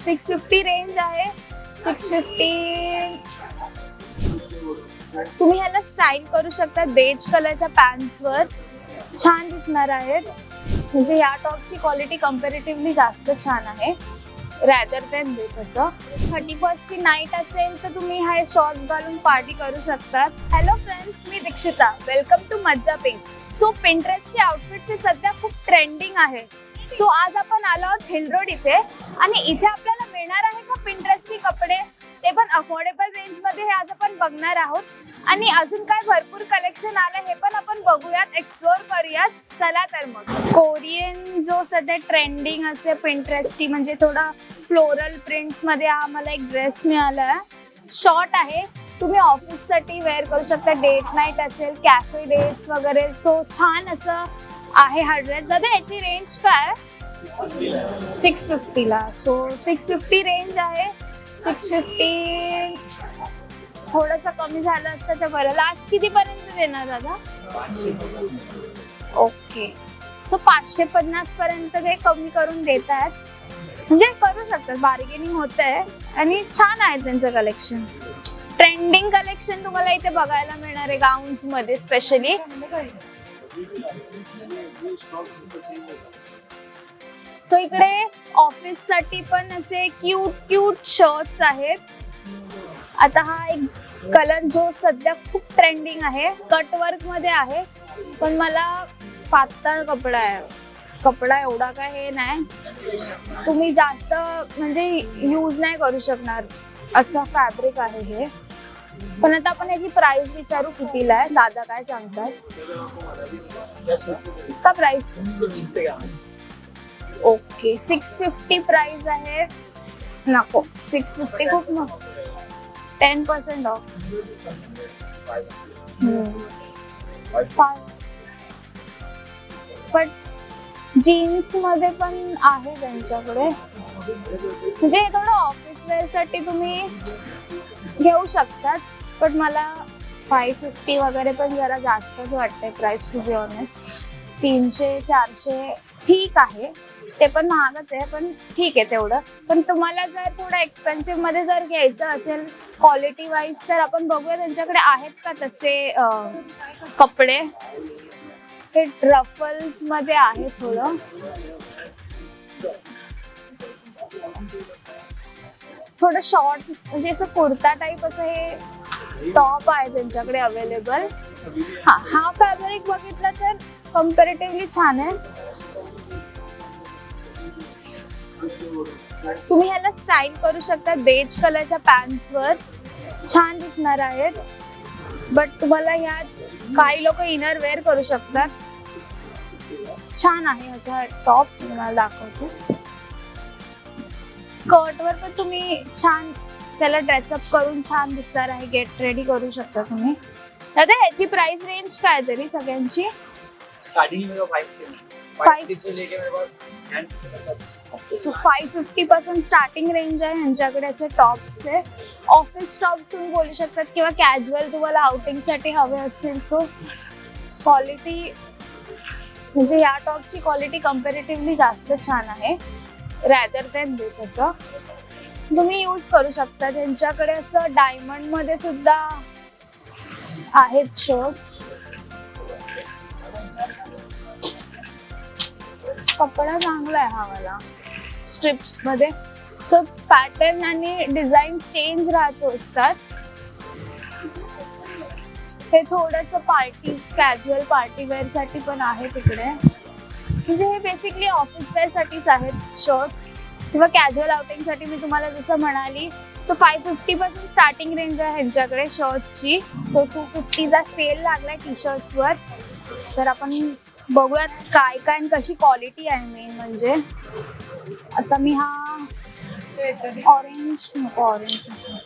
Six fifty range आहे. Six fifty तुम्ही ह्याला स्टाईल करू शकता बेज कलरच्या पॅन्ट्सवर छान दिसणार आहेत. म्हणजे या टॉपची क्वालिटी कम्पॅरेटिव्हली जास्त छान आहे. रॅदर दॅन दिस असं. थर्टी फर्स्टची नाईट असेल तर तुम्ही हा शॉर्ट्स घालून पार्टी करू शकतात hello friends me Dikshita. Welcome to Majja pink. So पिंटरेस्टचे outfits हे सध्या खूप ट्रेंडिंग आहे. सो आज आपण आलो आहोत हिल रोड इथे. आणि इथे आपल्याला मिळणार आहे का पिंटरेस्टचे कपडे? ते पण अफोर्डेबल रेंजमध्ये हे आज आपण बघणार आहोत. आणि अजून काय भरपूर कलेक्शन आलं हे पण आपण बघूयात एक्सप्लोर करूयात. चला तर मग. कोरियन जो सध्या ट्रेंडिंग असते पिंटरेस्टी म्हणजे थोडा फ्लोरल प्रिंट्समध्ये हा मला एक ड्रेस मिळाला आहे शॉर्ट आहे. तुम्ही ऑफिससाठी वेअर करू शकता. डेट नाईट असेल कॅफे डेट्स वगैरे. सो छान असं आहे हार्डवेअर दादा याची रेंज काय? सिक्स फिफ्टीला सो सिक्स फिफ्टी रेंज आहे. सिक्स फिफ्टी थोडंसं कमी झालं असतं तर बरं. लास्ट कितीपर्यंत देणार दादा? ओके सो पाचशे पन्नास पर्यंत ते कमी करून देत आहेत म्हणजे करू शकतात. बार्गेनिंग होत आहे आणि छान आहे त्यांचं कलेक्शन ट्रेंडिंग कलेक्शन तुम्हाला इथे बघायला मिळणार आहे गाऊन्समध्ये स्पेशली सो इकडे ऑफिससाठी पण असे क्यूट क्यूट शर्ट्स आहेत. आता हा एक कलर जो सध्या खूप ट्रेंडिंग आहे कट वर्कमध्ये आहे. पण मला पातळ कपडा आहे. कपडा एवढा काय हे नाही. तुम्ही जास्त म्हणजे यूज नाही करू शकणार. असं फॅब्रिक आहे हे. पण आता आपण याची प्राइस विचारू कितीला आहे? दादा काय सांगतात? इसका price okay six fifty price आहे. नको सिक्स फिफ्टी खूप नको टेन पर्सेंट ऑफ पण जीन्समध्ये पण आहे त्यांच्याकडे. म्हणजे थोडं ऑफिस वेअरसाठी तुम्ही घेऊ शकतात पण मला फाय फिफ्टी वगैरे पण जरा जास्तच वाटते प्राईस टू बी ऑनेस्ट तीनशे चारशे ठीक आहे. ते पण महागच आहे पण ठीक आहे तेवढं. पण तुम्हाला जर थोडं एक्सपेन्सिव्हमध्ये जर घ्यायचं असेल क्वालिटी वाईज तर आपण बघूया त्यांच्याकडे आहेत का तसे कपडे? हे ट्रफल्समध्ये आहे थोडं. थोडं शॉर्ट म्हणजे असं कुर्ता टाईप असं हे टॉप आहे त्यांच्याकडे अवेलेबल हा हा फॅब्रिक बघितला तर कम्पॅरेटिव्हली छान आहे. तुम्ही ह्याला स्टाईल करू शकता बेज कलरच्या पॅन्ट्सवर छान दिसणार आहेत. बट तुम्हाला ह्यात काही लोक इनर वेअर करू शकतात. छान आहे असा टॉप तुम्हाला दाखवतो. स्कर्टवर पण तुम्ही छान त्याला ड्रेसअप करून छान दिसणार आहे गेट रेडी करू शकता तुम्ही. दादा ह्याची प्राइस रेंज काय तरी सगळ्यांची? स्टार्टिंग में फाइव के Five. फाइव से लेके मेरे पास hand सो फाय फिफ्टी पासून स्टार्टिंग रेंज आहे ह्यांच्याकडे असे टॉप्सचे ऑफिस टॉप्स तुम्ही बोलू शकतात किंवा कॅज्युअल तुम्हाला आउटिंगसाठी हवे असतील. सो क्वालिटी म्हणजे या टॉपची क्वालिटी कम्पॅरेटिव्हली जास्त छान आहे. रॅदर दॅन दिस असं. तुम्ही यूज करू शकता. त्यांच्याकडे असं डायमंडमध्ये सुद्धा आहेत शर्ट्स कपडा चांगला आहे हा मला स्ट्रिप्समध्ये. सो पॅटर्न आणि डिझाईन चेंज राहतो असतात. हे थोडस पार्टी कॅज्युअल पार्टी वेअरसाठी पण आहे तिकडे. म्हणजे हे बेसिकली ऑफिस वेअर साठीच आहेत शर्ट्स किंवा कॅज्युअल आउटिंगसाठी मी तुम्हाला जसं म्हणाली सो फाय फिफ्टी पासून स्टार्टिंग रेंज आहे ह्यांच्याकडे शर्ट्सची सो टू फिफ्टीचा सेल लागलाय टी शर्ट्सवर तर आपण बघूयात काय काय आणि कशी क्वालिटी आहे मेन म्हणजे. आता मी हा ऑरेंज नको ऑरेंज नको.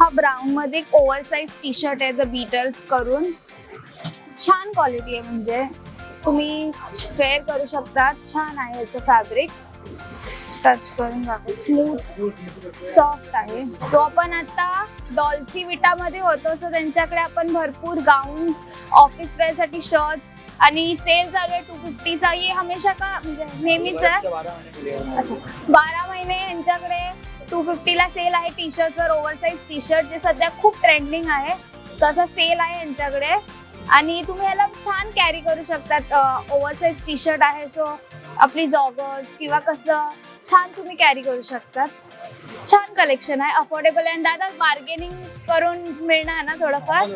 हा ब्राऊन मध्ये एक ओव्हर साईज टी शर्ट आहे द बीटल्स करून. छान क्वालिटी आहे म्हणजे. तुम्ही वेअर करू शकता छान आहे याचं फॅब्रिक टच करून दाखव. स्मूथ सॉफ्ट आहे. सो आपण आता डॉल्सी विटा मध्ये होतो. सो त्यांच्याकडे आपण भरपूर गाऊन्स ऑफिस वेअरसाठी शर्ट्स आणि सेल चालू आहे टू फिफ्टीचा ये हमेशा का म्हणजे नेहमीच आहे. अच्छा. बारा महिने यांच्याकडे टू फिफ्टीला सेल आहे. टी शर्ट्सवर ओव्हरसाईज टी शर्ट जे सध्या खूप ट्रेंडिंग आहे. सो असा सेल आहे यांच्याकडे. आणि तुम्ही याला छान कॅरी करू शकतात. ओव्हरसाईज टी शर्ट आहे. सो आपली जॉगर्स किंवा कसं छान तुम्ही कॅरी करू शकतात. छान कलेक्शन आहे. अफोर्डेबल आहे. दादा बार्गेनिंग करून मिळणार ना थोडंफार?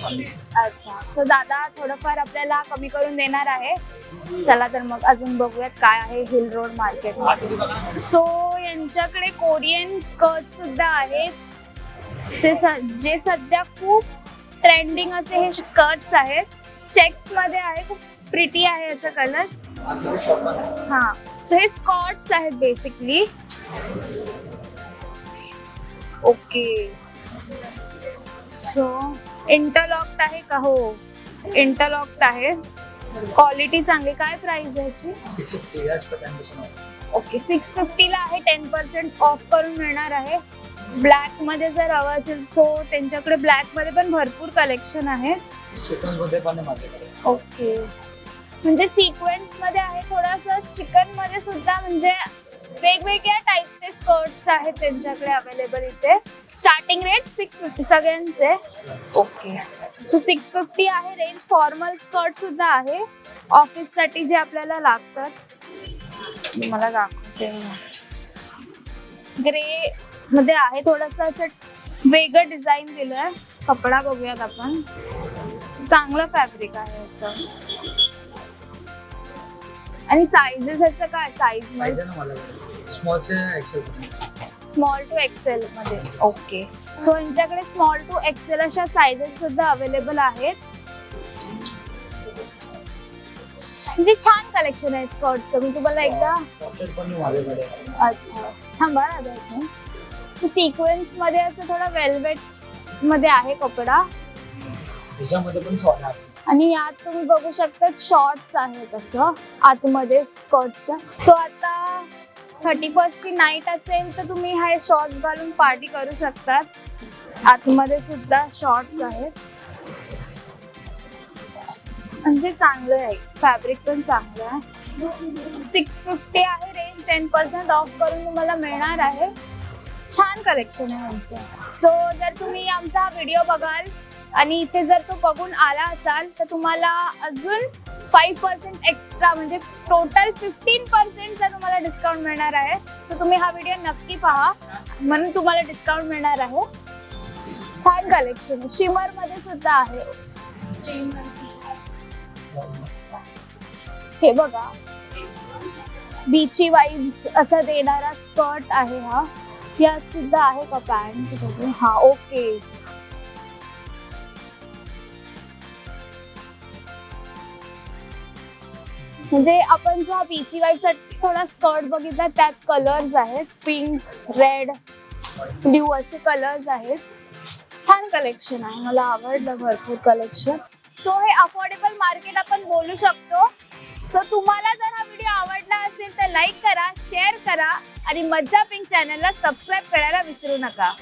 सांगितलं. अच्छा. सो दादा थोडंफार आपल्याला कमी करून देणार आहे. चला तर मग अजून बघूयात काय आहे हिल रोड मार्केट. सो यांच्याकडे कोरियन स्कर्ट सुद्धा आहेत. जे सध्या खूप ट्रेंडिंग असे हे स्कर्ट्स आहेत. चेक्समध्ये आहे. खूप प्रिटी आहे याचा कलर. हा. सो हे स्कॉट्स आहेत बेसिकली ओके सो इंटरलॉक्ड आहे का? हो. इंटरलॉक्ड आहे. क्वालिटी चांगली. काय प्राइस आहे याची? 650 याच पॅटर्नपासून आहे. ओके सिक्स फिफ्टीला आहे टेन पर्सेंट ऑफ करून मिळणार आहे. ब्लॅकमध्ये जर हवं असेल सो त्यांच्याकडे ब्लॅकमध्ये पण भरपूर कलेक्शन आहे ओके म्हणजे सिक्वेन्समध्ये आहे थोडंसं मध्ये सुद्धा म्हणजे वेगवेगळ्या टाईपचे स्कर्ट्स आहेत त्यांच्याकडे अवेलेबल इथे. स्टार्टिंग रेट सिक्स फिफ्टी सगळ्यांचे. ओके सो सिक्स फिफ्टी आहे रेंज फॉर्मल स्कर्ट सुद्धा आहे. ऑफिससाठी जे आपल्याला लागतात. मला दाखवते. ग्रे मध्ये आहे थोडस असं वेगळं डिझाईन दिलंय. कपडा बघूयात आपण. चांगलं फॅब्रिक आहे याचं. आणि साईजेस ह्याचं काय? साईज स्मॉलचे एक्सेल स्मॉल टू एक्सेल मध्ये. ओके सो यांच्याकडे स्मॉल टू एक्सेल अशा साईजेस सुद्धा अवेलेबल आहेत. म्हणजे छान कलेक्शन आहे स्कर्टचं मी तुम्हाला एकदा ऑप्शन पण आहे माझ्याकडे अच्छा. थांबा आता इथे. मध्ये असं थोडा वेल्वेटमध्ये आहे कपडा. पण आहे. आणि यात तुम्ही बघू शकता शॉर्ट्स आहेत असं आतमध्ये स्कर्टच्या सो आता थर्टी ची नाईट असेल तर तुम्ही हे शॉर्ट्स घालून पार्टी करू शकतात. आतमध्ये सुद्धा शॉर्ट्स आहेत. म्हणजे चांगलं आहे. फॅब्रिक पण चांगलं आहे. सिक्स फिफ्टी आहे रेंज टेन पर्सेंट ऑफ करून तुम्हाला मिळणार आहे. छान कलेक्शन आहे आमचं. सो जर तुम्ही आमचा हा व्हिडिओ बघाल आणि इथे जर तो बघून आला असाल तर तुम्हाला अजून फाईव्ह पर्सेंट एक्स्ट्रा म्हणजे टोटल फिफ्टीन पर्सेंटचा तुम्हाला डिस्काउंट मिळणार आहे. तर तुम्ही हा व्हिडिओ नक्की पहा. म्हणून तुम्हाला डिस्काउंट मिळणार आहे. छान कलेक्शन शिमरमध्ये सुद्धा आहे. हे बघा. बीची वाईब्स असा देणारा स्कर्ट आहे हा. यात सुद्धा आहे का पॅन्ट हा ओके म्हणजे आपण जो हा बीची वाईटसाठी थोडा स्कर्ट बघितला त्यात कलर्स आहेत. पिंक रेड ब्ल्यू असे कलर्स आहेत. छान कलेक्शन आहे. मला आवडलं भरपूर कलेक्शन सो हे अफोर्डेबल मार्केट आपण बोलू शकतो. सो तुम्हाला जर हा व्हिडिओ आवडला असेल तर लाईक करा शेअर करा आणि मज्जा पिंक चॅनलला सबस्क्राईब करायला विसरू नका.